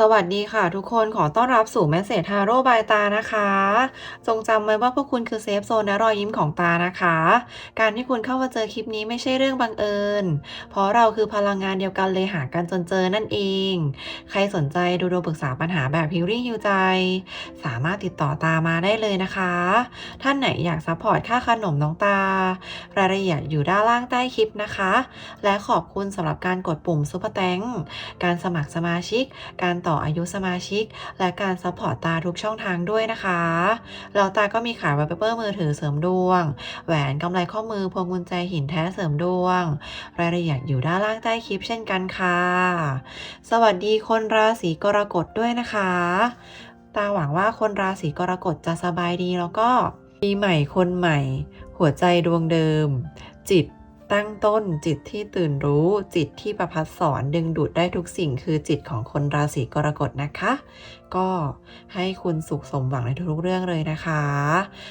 สวัสดีค่ะทุกคนขอต้อนรับสู่แมสเซจทาโร่บายตานะคะ จงจำไว้ว่าพวกคุณคือเซฟโซนและรอยยิ้มของตานะคะ การที่คุณเข้ามาเจอคลิปนี้ไม่ใช่เรื่องบังเอิญ เพราะเราคือพลังงานเดียวกันเลยหากันจนเจอนั่นเอง ใครสนใจดูดวงปรึกษาปัญหาแบบฮิวรี่ฮิวใจ สามารถติดต่อตามาได้เลยนะคะ ท่านไหนอยากซัพพอร์ตค่าขนมน้องตา รายละเอียดอยู่ด้านล่างใต้คลิปนะคะ และขอบคุณสำหรับการกดปุ่มซุปเปอร์แตงการสมัครสมาชิกการต่ออายุสมาชิก และการซัพพอร์ตตาทุกช่องทางด้วยนะคะแล้วตาก็มีขายไวเปเปอร์มือถือเสริมดวง แหวนกำไรข้อมือพวงกุญแจหินแท้เสริมดวง รายละเอียดอยู่ด้านล่างใต้คลิปเช่นกันค่ะ สวัสดีคนราศีกรกฎด้วยนะคะ ตาหวังว่าคนราศีกรกฎจะสบายดีแล้วก็ปีใหม่คนใหม่ หัวใจดวงเดิม จิต ตั้งต้นจิตที่ตื่นรู้จิตที่ประพัดสอนดึงดูดได้ทุกสิ่งคือจิตของคนราศีกรกฎนะคะ ก็ให้คุณสุขสมหวังในทุกๆเรื่องเลยนะคะ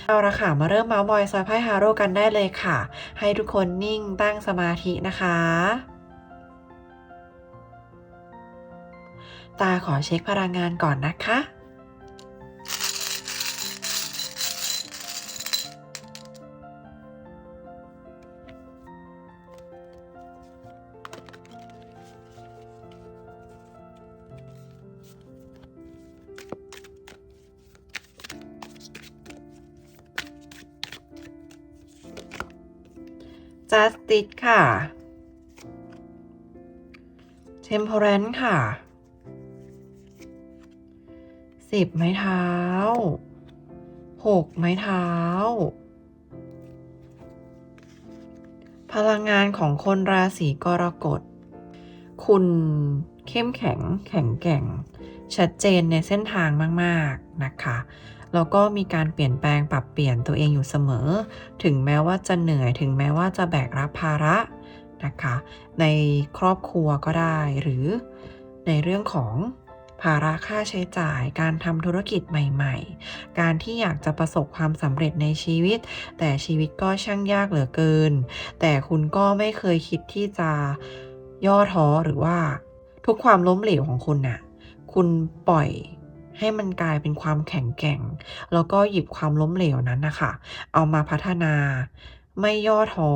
เอาละค่ะมาเริ่มเมาส์มอยซอยไพ่ฮาโร่กันได้เลยค่ะ ให้ทุกคนนิ่งตั้งสมาธินะคะตาขอเช็คพลังงานก่อนนะคะ Justice ค่ะ Temperance ค่ะ สิบไม้เท้า หกไม้เท้า พลังงานของคนราศีกรกฎ คุณเข้มแข็งแข็งแกร่ง ชัดเจนในเส้นทางมาก ๆ นะคะ แล้วก็มีการเปลี่ยนแปลงปรับเปลี่ยนตัวเองอยู่เสมอ ถึงแม้ว่าจะเหนื่อยถึงแม้ว่าจะแบกรับภาระนะคะ ในครอบครัวก็ได้ หรือในเรื่องของภาระค่าใช้จ่าย การทำธุรกิจใหม่ ๆ การที่อยากจะประสบความสำเร็จในชีวิต แต่ชีวิตก็ช่างยากเหลือเกิน แต่คุณก็ไม่เคยคิดที่จะย่อท้อหรือว่า ทุกความล้มเหลวของคุณน่ะ คุณปล่อย ให้มันกลายเป็นความแข็งแกร่ง แล้วก็หยิบความล้มเหลวนั้นนะคะ เอามาพัฒนา ไม่ย่อท้อ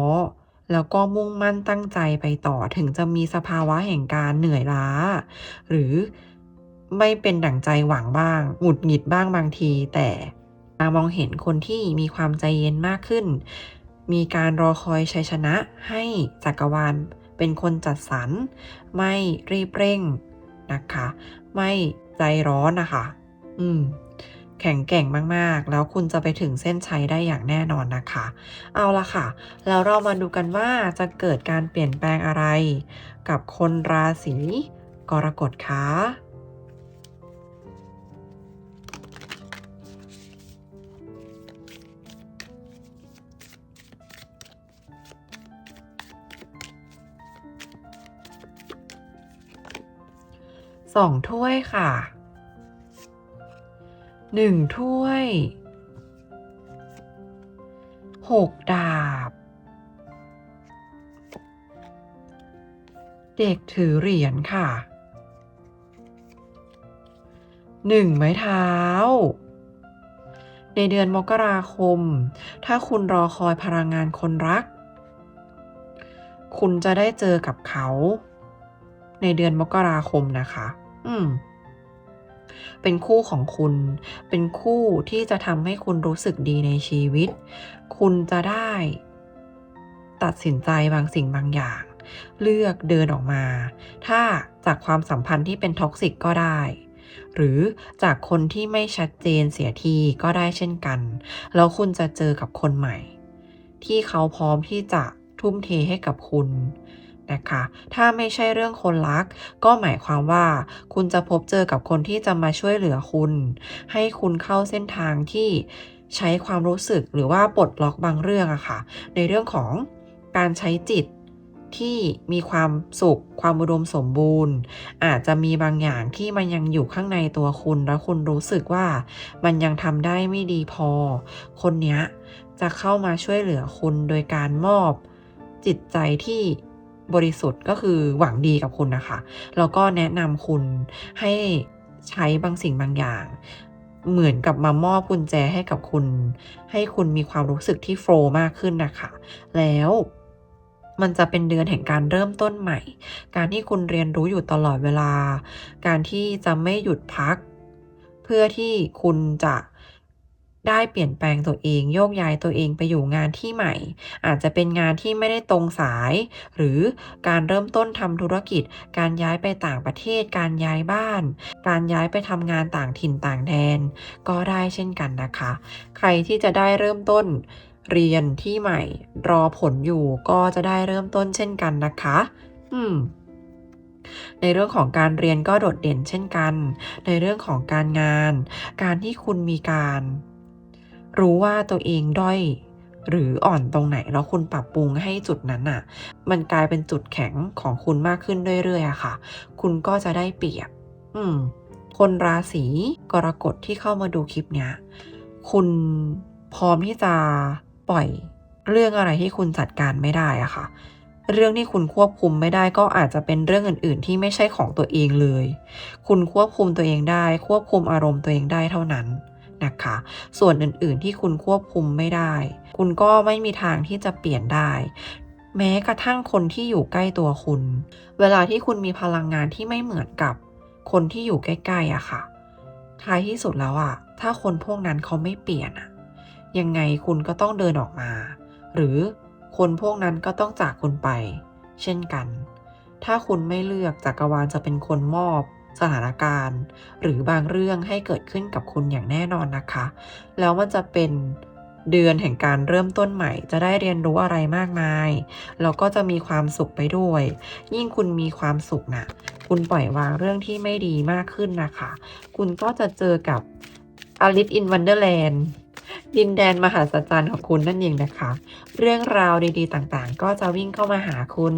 แล้วก็มุ่งมั่นตั้งใจไปต่อถึงจะมีสภาวะแห่งการเหนื่อยล้า หรือไม่เป็นดั่งใจหวังบ้าง หงุดหงิดบ้างบางที แต่ตามองเห็นคนที่มีความใจเย็นมากขึ้น มีการรอคอยชัยชนะให้จักรวาลเป็นคนจัดสรร ไม่รีบเร่งนะคะ ไม่ ใจร้อนนะคะ อืม แข็งแกร่งมากๆ แล้วคุณจะไปถึงเส้นชัยได้อย่างแน่นอนนะคะ เอาละค่ะ แล้วเรามาดูกันว่าจะเกิดการเปลี่ยนแปลงอะไร กับคนราศีกรกฎคะ สองถ้วยค่ะหนึ่งถ้วยหกดาบ เด็กถือเหรียญค่ะหนึ่งไม้เท้า ในเดือนมกราคม ถ้าคุณรอคอยพลังงานคนรัก คุณจะได้เจอกับเขา ในเดือนมกราคมนะคะ อืม เป็นคู่ของคุณ เป็นคู่ที่จะทำให้คุณรู้สึกดีในชีวิต คุณจะได้ ตัดสินใจบางสิ่งบางอย่าง เลือกเดินออกมา ถ้าจากความสัมพันธ์ที่เป็นท็อกซิกก็ได้หรือจากคนที่ไม่ชัดเจนเสียทีก็ได้เช่นกัน แล้วคุณจะเจอกับคนใหม่ ที่เขาพร้อมที่จะทุ่มเทให้กับคุณ นะคะ ถ้าไม่ใช่เรื่องคนรัก ก็หมายความว่า คุณจะพบเจอกับคนที่จะมาช่วยเหลือคุณ ให้คุณเข้าเส้นทางที่ใช้ความรู้สึกหรือว่าปลดล็อกบางเรื่องอะค่ะ ในเรื่องของการใช้จิตที่มีความสุขความอุดมสมบูรณ์ อาจจะมีบางอย่างที่มันยังอยู่ข้างในตัวคุณ แล้วคุณรู้สึกว่ามันยังทำได้ไม่ดีพอ คนเนี้ยจะเข้ามาช่วยเหลือคุณโดยการมอบจิตใจที่ บริสุทธิ์ก็คือหวังดีกับคุณนะคะ แล้วก็แนะนำคุณให้ใช้บางสิ่งบางอย่าง เหมือนกับมามอบกุญแจให้กับคุณ ให้คุณมีความรู้สึกที่โฟล์มากขึ้นนะคะ แล้วมันจะเป็นเดือนแห่งการเริ่มต้นใหม่ การที่คุณเรียนรู้อยู่ตลอดเวลา การที่จะไม่หยุดพัก เพื่อที่คุณจะ ได้เปลี่ยนแปลงตัวเองโยกย้ายตัวเองไปอยู่งานที่ใหม่ อาจจะเป็นงานที่ไม่ได้ตรงสาย หรือการเริ่มต้นทำธุรกิจ การย้ายไปต่างประเทศ การย้ายบ้าน การย้ายไปทำงานต่างถิ่นต่างแดน ก็ได้เช่นกันนะคะ ใครที่จะได้เริ่มต้นเรียนที่ใหม่ รอผลอยู่ก็จะได้เริ่มต้นเช่นกันนะคะ อืมในเรื่องของการเรียนก็โดดเด่นเช่นกัน ในเรื่องของการงาน การที่คุณมีการ รู้ว่าตัวเองด้อยหรืออ่อนตรงไหนแล้วคุณปรับปรุงให้จุดนั้นน่ะ มันกลายเป็นจุดแข็งของคุณมากขึ้นเรื่อยๆอะค่ะ คุณก็จะได้เปรียบ อืม คนราศีกรกฎที่เข้ามาดูคลิปเนี้ย คุณพร้อมที่จะปล่อยเรื่องอะไรที่คุณจัดการไม่ได้อะค่ะ เรื่องที่คุณควบคุมไม่ได้ก็อาจจะเป็นเรื่องอื่น ๆ ที่ไม่ใช่ของตัวเองเลย คุณควบคุมตัวเองได้ ควบคุมอารมณ์ตัวเองได้เท่านั้น นะคะ ส่วนอื่นๆที่คุณควบคุมไม่ได้ คุณก็ไม่มีทางที่จะเปลี่ยนได้ แม้กระทั่งคนที่อยู่ใกล้ตัวคุณ เวลาที่คุณมีพลังงานที่ไม่เหมือนกับคนที่อยู่ใกล้ๆอะค่ะ ท้ายที่สุดแล้วอะถ้าคนพวกนั้นเขาไม่เปลี่ยนอะยังไงคุณก็ต้องเดินออกมา หรือคนพวกนั้นก็ต้องจากคุณไป เช่นกัน ถ้าคุณไม่เลือกจักรวาลจะเป็นคนมอบ สถานการณ์ หรือบางเรื่องให้เกิดขึ้นกับคุณอย่างแน่นอนนะคะ แล้วมันจะเป็นเดือนแห่งการเริ่มต้นใหม่ จะได้เรียนรู้อะไรมากมาย แล้วก็จะมีความสุขไปด้วย ยิ่งคุณมีความสุขนะคุณปล่อยวางเรื่องที่ไม่ดีมากขึ้นนะคะ คุณก็จะเจอกับ Alice in Wonderland ดิน ดินแดนมหาศจรรย์ของคุณนั่นเองนะคะ เรื่องราวดีๆต่างๆ ก็จะวิ่งเข้ามาหาคุณ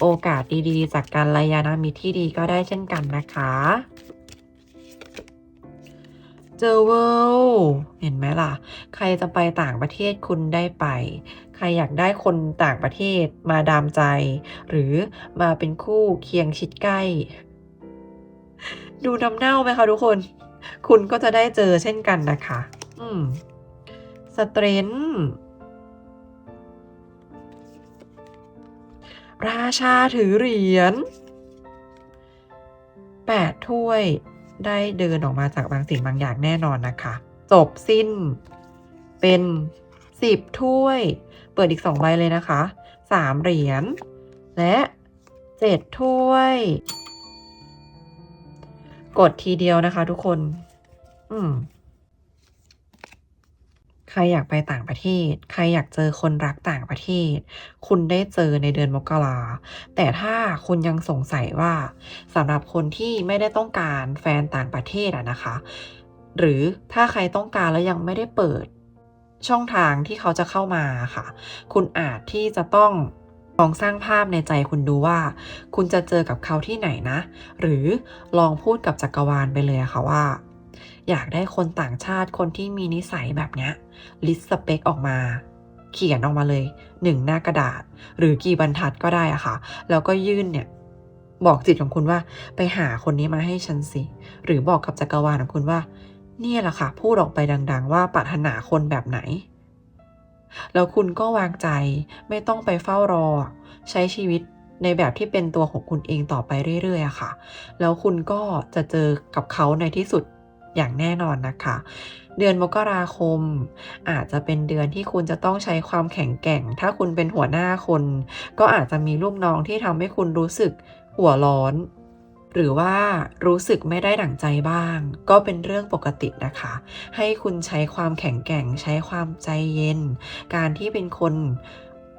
โอกาสดีๆ จากการรายานามิตรที่ดีก็ได้เช่นกันนะคะเจอเวลเห็นไหมล่ะ ใครจะไปต่างประเทศคุณได้ไป ใครอยากได้คนต่างประเทศมาดามใจ หรือมาเป็นคู่เคียงชิดใกล้ ดูน้ำเน่าไหมคะทุกคน คุณก็จะได้เจอเช่นกันนะคะ อืม สเตรนท์ราชาถือเหรียญแปดถ้วยได้เดินออกมาจากบางสิ่งบางอย่างแน่นอนนะคะ จบสิ้นเป็นสิบถ้วย เปิดอีกสองใบเลยนะคะสามเหรียญและเจ็ดถ้วย กดทีเดียวนะคะทุกคน อืม ใครอยากไปต่างประเทศ ใครอยากเจอคนรักต่างประเทศ คุณได้เจอในเดือนมกราแต่ถ้าคุณยังสงสัยว่าสำหรับคนที่ไม่ได้ต้องการแฟนต่างประเทศอะนะคะ หรือถ้าใครต้องการแล้วยังไม่ได้เปิดช่องทางที่เขาจะเข้ามาค่ะ คุณอาจที่จะต้องลองสร้างภาพในใจคุณดูว่า คุณจะเจอกับเขาที่ไหนนะ หรือลองพูดกับจักรวาลไปเลยค่ะว่า อยากได้คนต่างชาติคนที่มีนิสัยแบบเนี้ยลิสต์สเปคออกมา เขียนออกมาเลยหนึ่งหน้ากระดาษ หรือกี่บรรทัดก็ได้อะค่ะ แล้วก็ยื่นเนี่ยบอกจิตของคุณว่าไปหาคนนี้มาให้ฉันสิ หรือบอกกับจักรวาลของคุณว่า เนี่ยแหละค่ะ พูดออกไปดัง ๆ ว่าปรารถนาคนแบบไหน แล้วคุณก็วางใจไม่ต้องไปเฝ้ารอ ใช้ชีวิตในแบบที่เป็นตัวของคุณเองต่อไปเรื่อยๆอะค่ะ แล้วคุณก็จะเจอกับเขาในที่สุด อย่างแน่นอนนะคะ เดือนมกราคม อาจจะเป็นเดือนที่คุณจะต้องใช้ความแข็งแกร่ง ถ้าคุณเป็นหัวหน้าคน ก็อาจจะมีลูกน้องที่ทำให้คุณรู้สึกหัวร้อน หรือว่ารู้สึกไม่ได้ดั่งใจบ้าง ก็เป็นเรื่องปกตินะคะ ให้คุณใช้ความแข็งแกร่ง ใช้ความใจเย็น การที่เป็นคน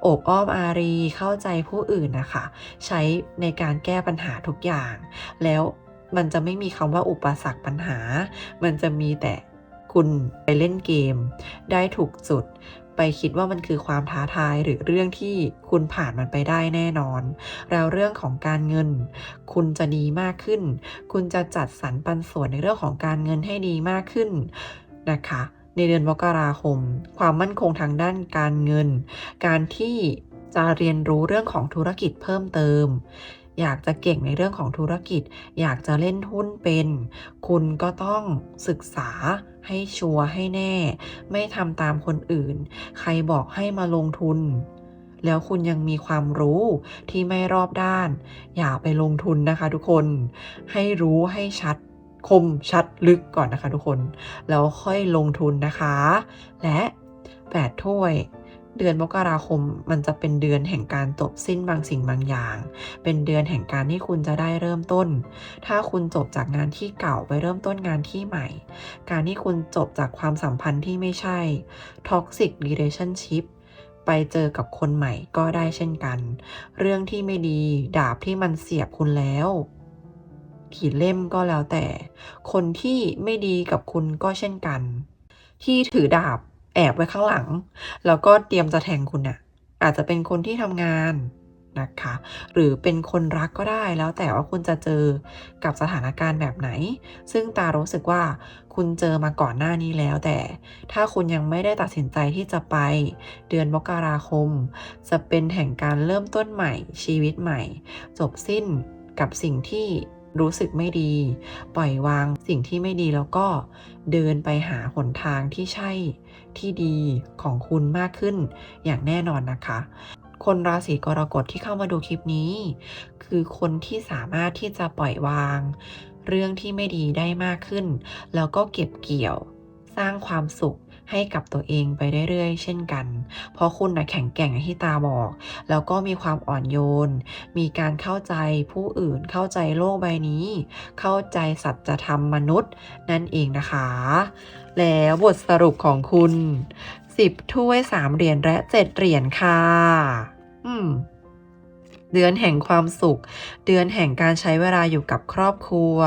โอบอ้อมอารีเข้าใจผู้อื่นนะคะ ใช้ในการแก้ปัญหาทุกอย่าง แล้ว มันจะไม่มีคำว่าอุปสรรคปัญหา มันจะมีแต่คุณไปเล่นเกม ได้ถูกจุด ไปคิดว่ามันคือความท้าทายหรือเรื่องที่คุณผ่านมันไปได้แน่นอน แล้วเรื่องของการเงิน คุณจะดีมากขึ้น คุณจะจัดสรรปันส่วนในเรื่องของการเงินให้ดีมากขึ้นนะคะ ในเดือนมกราคม ความมั่นคงทางด้านการเงิน การที่จะเรียนรู้เรื่องของธุรกิจเพิ่มเติม อยากจะเก่งในเรื่องของธุรกิจ อยากจะเล่นหุ้นเป็น คุณก็ต้องศึกษาให้ชัวร์ให้แน่ ไม่ทำตามคนอื่น ใครบอกให้มาลงทุน แล้วคุณยังมีความรู้ที่ไม่รอบด้าน อย่าไปลงทุนนะคะทุกคน ให้รู้ให้ชัดคมชัดลึกก่อนนะคะทุกคน แล้วค่อยลงทุนนะคะ และ 8 ถ้วย เดือนมกราคมมันจะเป็นเดือนแห่งการจบสิ้นบางสิ่งบางอย่าง เป็นเดือนแห่งการที่คุณจะได้เริ่มต้น ถ้าคุณจบจากงานที่เก่าไปเริ่มต้นงานที่ใหม่ การที่คุณจบจากความสัมพันธ์ที่ไม่ใช่ toxic relationship ไปเจอกับคนใหม่ก็ได้เช่นกัน เรื่องที่ไม่ดีดาบที่มันเสียบคุณแล้วกี่เล่มก็แล้วแต่ คนที่ไม่ดีกับคุณก็เช่นกัน ที่ถือดาบ แอบไว้ข้างหลัง แล้วก็เตรียมจะแทงคุณน่ะอาจจะเป็นคนที่ทำงานนะคะ หรือเป็นคนรักก็ได้แล้วแต่ว่าคุณจะเจอกับสถานการณ์แบบไหน ซึ่งตารู้สึกว่าคุณเจอมาก่อนหน้านี้แล้ว แต่ถ้าคุณยังไม่ได้ตัดสินใจที่จะไป เดือนมกราคม จะเป็นแห่งการเริ่มต้นใหม่ ชีวิตใหม่ จบสิ้นกับสิ่งที่รู้สึกไม่ดี ปล่อยวางสิ่งที่ไม่ดีแล้วก็เดินไปหาหนทางที่ใช่ ที่ดีของคุณมากขึ้นอย่างแน่นอนนะคะ คนราศีกรกฎที่เข้ามาดูคลิปนี้ คือคนที่สามารถที่จะปล่อยวาง เรื่องที่ไม่ดีได้มากขึ้น แล้วก็เก็บเกี่ยว สร้างความสุข ให้กับตัวเองไปเรื่อยๆ เช่นกัน เพราะคุณนะแข็งแกร่งที่ตาบอก แล้วก็มีความอ่อนโยน มีการเข้าใจผู้อื่น เข้าใจโลกใบนี้ เข้าใจสัจธรรมมนุษย์ นั่นเองนะคะ แล้วบทสรุปของคุณ 10 ถ้วย 3 เหรียญและ 7 เหรียญค่ะ อืมเดือนแห่งความสุข เดือนแห่งการใช้เวลาอยู่กับครอบครัว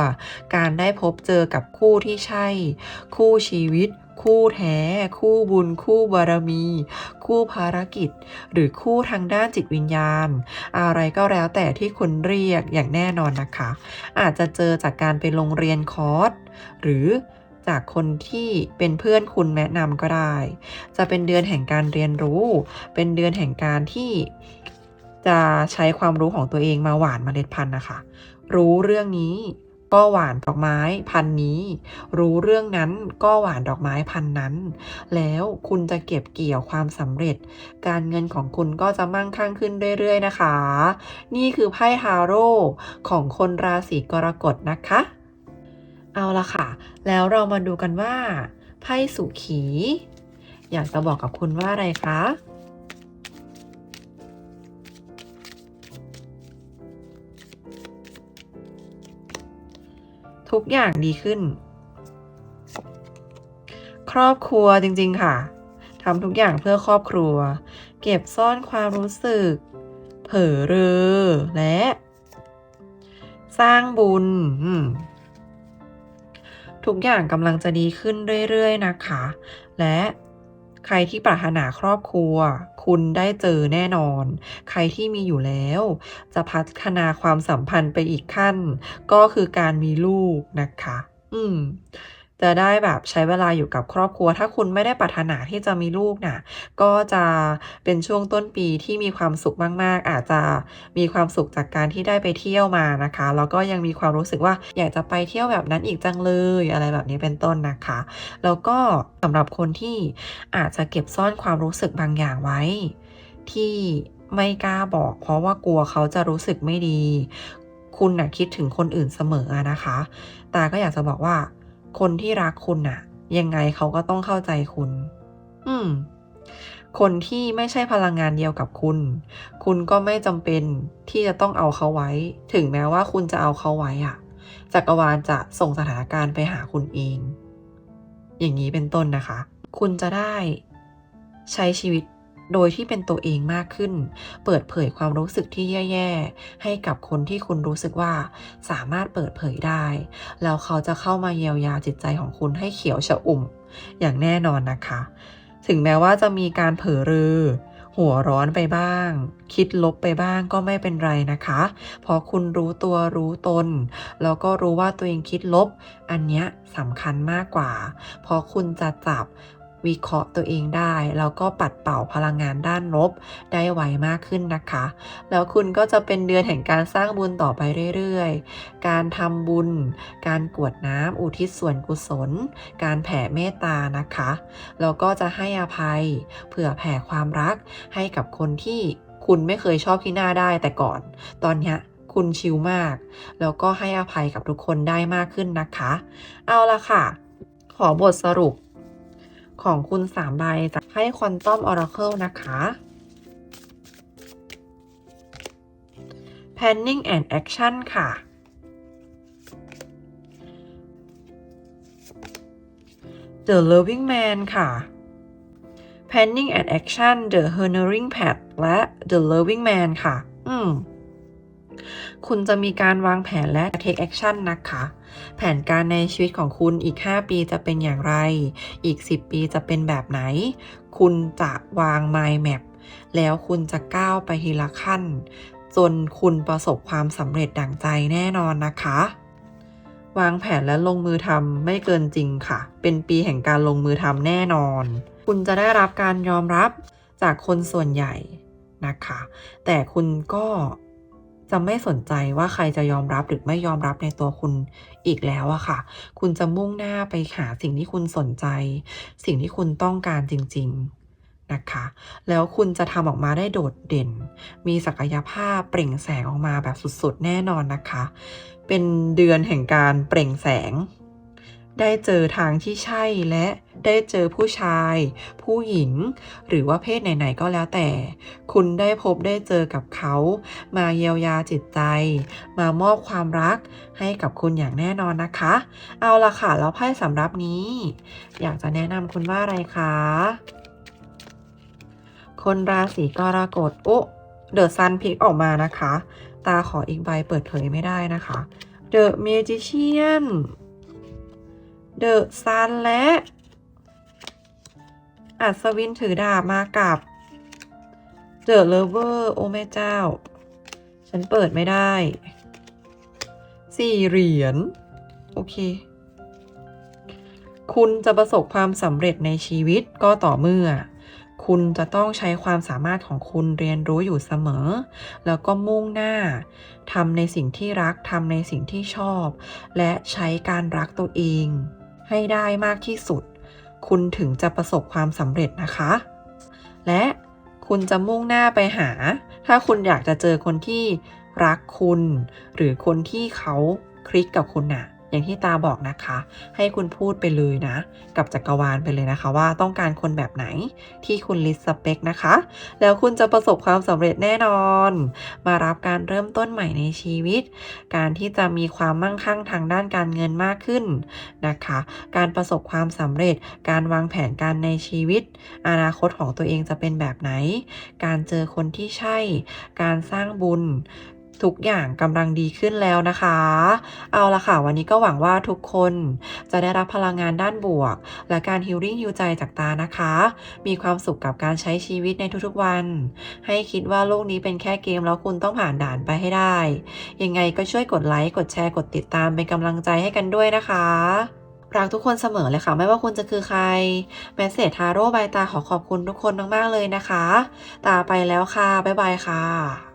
การได้พบเจอกับคู่ที่ใช่ คู่ชีวิต คู่แท้ คู่บุญ คู่บารมี คู่ภารกิจ หรือคู่ทางด้านจิตวิญญาณ อะไรก็แล้วแต่ที่คุณเรียกอย่างแน่นอนนะคะ อาจจะเจอจากการไปโรงเรียนคอร์สหรือจากคนที่เป็นเพื่อนคุณแนะนำก็ได้ จะเป็นเดือนแห่งการเรียนรู้ เป็นเดือนแห่งการที่จะใช้ความรู้ของตัวเองมาหว่านเมล็ดพันธุ์นะคะ รู้เรื่องนี้ ก็หวานดอกไม้พันนี้ รู้เรื่องนั้นก็หวานดอกไม้พันนั้น แล้วคุณจะเก็บเกี่ยวความสำเร็จ การเงินของคุณก็จะมั่งคั่งขึ้นเรื่อยๆนะคะ นี่คือไพ่ทาโร่ของคนราศีกรกฎนะคะ เอาละค่ะ แล้วเรามาดูกันว่าไพ่สุขี อยากจะบอกกับคุณว่าอะไรคะ ทุกอย่างดีขึ้น ครอบครัวจริงๆค่ะทำทุกอย่างเพื่อครอบครัว เก็บซ่อนความรู้สึก เผลอเรอและ สร้างบุญ ทุกอย่างกำลังจะดีขึ้นเรื่อยๆนะคะ และ ใครที่ปรารถนาครอบครัว คุณได้เจอแน่นอน ใครที่มีอยู่แล้ว จะพัฒนาความสัมพันธ์ไปอีกขั้น ก็คือการมีลูกนะคะ อืม จะได้แบบใช้เวลาอยู่กับครอบครัว ถ้าคุณไม่ได้ปรารถนาที่จะมีลูกน่ะก็จะเป็นช่วงต้นปีที่มีความสุขมาก ๆ อาจจะมีความสุขจากการที่ได้ไปเที่ยวมานะคะ แล้วก็ยังมีความรู้สึกว่าอยากจะไปเที่ยวแบบนั้นอีกจังเลยอะไรแบบนี้เป็นต้นนะคะ แล้วก็สำหรับคนที่อาจจะเก็บซ่อนความรู้สึกบางอย่างไว้ ที่ไม่กล้าบอก เพราะว่ากลัวเขาจะรู้สึกไม่ดี คุณน่ะคิดถึงคนอื่นเสมอนะคะ ตาก็อยากจะบอกว่า คนที่รักคุณน่ะยังไงเขาก็ต้องเข้าใจคุณ อืม คนที่ไม่ใช่พลังงานเดียวกับคุณ คุณก็ไม่จำเป็นที่จะต้องเอาเขาไว้ ถึงแม้ว่าคุณจะเอาเขาไว้อะจักรวาลจะส่งสถานการณ์ไปหาคุณเอง อย่างนี้เป็นต้นนะคะ คุณจะได้ใช้ชีวิต โดยที่เป็นตัวเองมากขึ้น เปิดเผยความรู้สึกที่แย่ๆ ให้กับคนที่คุณรู้สึกว่าสามารถเปิดเผยได้ แล้วเขาจะเข้ามาเยียวยาจิตใจของคุณให้เขียวชะอุ่ม อย่างแน่นอนนะคะ ถึงแม้ว่าจะมีการเผลอรือ หัวร้อนไปบ้าง คิดลบไปบ้างก็ไม่เป็นไรนะคะ เพราะคุณรู้ตัวรู้ตน แล้วก็รู้ว่าตัวเองคิดลบ อันเนี้ยสำคัญมากกว่า เพราะคุณจะจับ วิเคราะห์ตัวเองได้ แล้วก็ปัดเป่าพลังงานด้านลบได้ไวมากขึ้นนะคะ แล้วคุณก็จะเป็นเดือนแห่งการสร้างบุญต่อไปเรื่อยๆ การทำบุญ การกวดน้ำอุทิศส่วนกุศล การแผ่เมตตานะคะ แล้วก็จะให้อภัย เผื่อแผ่ความรักให้กับคนที่คุณไม่เคยชอบที่หน้าได้แต่ก่อน ตอนนี้คุณชิลมาก แล้วก็ให้อภัยกับทุกคนได้มากขึ้นนะคะ เอาละค่ะ ขอบทสรุป ของคุณสามใบจากให้ควอนตัมออราเคิลนะคะ planning and action ค่ะ The Loving Man ค่ะ Planning and Action The Honoring Path และ The Loving Man ค่ะ อืม คุณจะมีการวางแผนและ take action นะคะ แผนการในชีวิตของคุณอีก 5 ปีจะเป็นอย่างไร อีก 10 ปีจะเป็นแบบไหน คุณจะวาง mind map แล้วคุณจะก้าวไปทีละขั้น จนคุณประสบความสำเร็จดั่งใจแน่นอนนะคะ วางแผนและลงมือทำไม่เกินจริงค่ะ เป็นปีแห่งการลงมือทำแน่นอน คุณจะได้รับการยอมรับจากคนส่วนใหญ่นะคะ แต่คุณก็ จะไม่สนใจว่าใครจะยอมรับหรือไม่ยอมรับในตัวคุณอีกแล้วอะค่ะ คุณจะมุ่งหน้าไปหาสิ่งที่คุณสนใจ สิ่งที่คุณต้องการจริง ๆนะคะ แล้วคุณจะทำออกมาได้โดดเด่น มีศักยภาพเปล่งแสงออกมาแบบสุดๆ แน่นอนนะคะ เป็นเดือนแห่งการเปล่งแสง ได้เจอทางที่ใช่และได้เจอผู้ชาย ผู้หญิง หรือว่าเพศไหนๆก็แล้วแต่ คุณได้พบได้เจอกับเขา มาเยียวยาจิตใจ มามอบความรักให้กับคุณอย่างแน่นอนนะคะ เอาละค่ะ แล้วไพ่สำรับนี้ อยากจะแนะนำคุณว่าอะไรคะ คนราศีกรกฎโอ้เดอะซันพิกออกมานะคะ ตาขออีกใบเปิดเผยไม่ได้นะคะ เดอะเมจิเชียน เดอะซันและ อัศวินถือดาบมากับเดอะเลเวอร์โอ้แม่เจ้า ฉันเปิดไม่ได้สี่เหรียญโอเค คุณจะประสบความสำเร็จในชีวิตก็ต่อเมื่อ คุณจะต้องใช้ความสามารถของคุณเรียนรู้อยู่เสมอ แล้วก็มุ่งหน้าทำในสิ่งที่รักทำในสิ่งที่ชอบ และใช้การรักตัวเอง ให้ได้มากที่สุด คุณถึงจะประสบความสำเร็จนะคะ และคุณจะมุ่งหน้าไปหา ถ้าคุณอยากจะเจอคนที่รักคุณ หรือคนที่เขาคลิกกับคุณน่ะ อย่างที่ตาบอกนะคะ ให้คุณพูดไปเลยนะ กับจักรวาลไปเลยนะคะ ว่าต้องการคนแบบไหนที่คุณลิสสเปคนะคะ แล้วคุณจะประสบความสำเร็จแน่นอน มารับการเริ่มต้นใหม่ในชีวิต การที่จะมีความมั่งคั่งทางด้านการเงินมากขึ้นนะคะ การประสบความสำเร็จ การวางแผนการในชีวิต อนาคตของตัวเองจะเป็นแบบไหน การเจอคนที่ใช่ การสร้างบุญ ทุกอย่างกำลังดีขึ้นแล้วนะคะ เอาละค่ะ วันนี้ก็หวังว่าทุกคนจะได้รับพลังงานด้านบวก และการฮิลลิ่งฮิวใจจากตานะคะ มีความสุขกับการใช้ชีวิตในทุกๆวัน ให้คิดว่าโลกนี้เป็นแค่เกมแล้วคุณต้องผ่านด่านไปให้ได้ ยังไงก็ช่วยกดไลค์กดแชร์กดติดตามเป็นกำลังใจให้กันด้วยนะคะรักทุกคนเสมอเลยค่ะ ไม่ว่าคุณจะคือใครแมสเซจทาโร่บายตาขอขอบคุณทุกคนมาก ๆ เลยนะคะ ตาไปแล้วค่ะ บ๊ายบายค่ะ